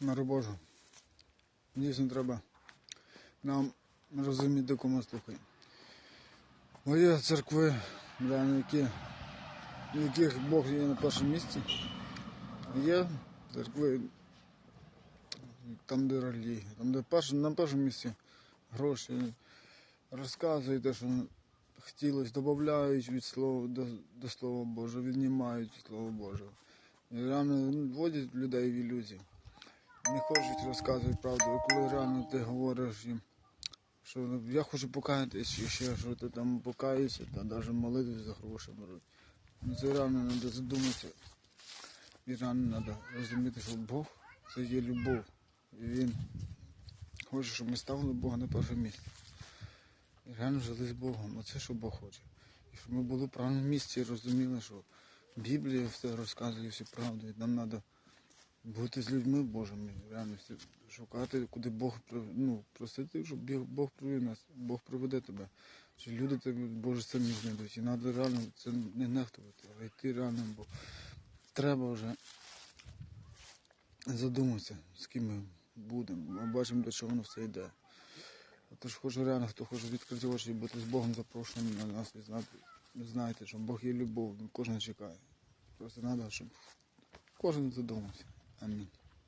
на Божу. Дійсно треба нам розуміти, кому слухаємо. Бо є церкви, реально, які, яких Бог є на першому місці. Є церкви, там, де релігія, там, де перш, на першому місці гроші розказують те, що хотілося, додають від слова до, до Слова Божого, віднімають від Слова Божого. І реально вводять людей в ілюзії. Не хочуть розказувати правду, коли реально ти говориш їм, що я хочу покаятись, і ще що ти там покаєшся, та навіть молитву за гроші беруть. Ну це реально треба задуматися. І реально треба розуміти, що Бог це є любов. І Він хоче, щоб ми ставили Бога на перше місце. І реально жили з Богом. Оце що Бог хоче. І щоб ми були в правильному місці і розуміли, що Біблія все розказує всю правду. І нам треба бути з людьми Божими, реально шукати, куди Бог ну, просити, щоб Бог привів нас, Бог приведе тебе. Що люди тебе Боже самі знайдуть. І треба реально це не нехтувати, а йти реально, бо треба вже задуматися, з ким ми будемо. Ми бачимо, до чого воно все йде. Тож хочу реально, хто хоче відкрити очі і бути з Богом запрошеним на нас і знати, знаєте, що Бог є любов, кожен чекає. Просто треба, щоб кожен задумався. Amin.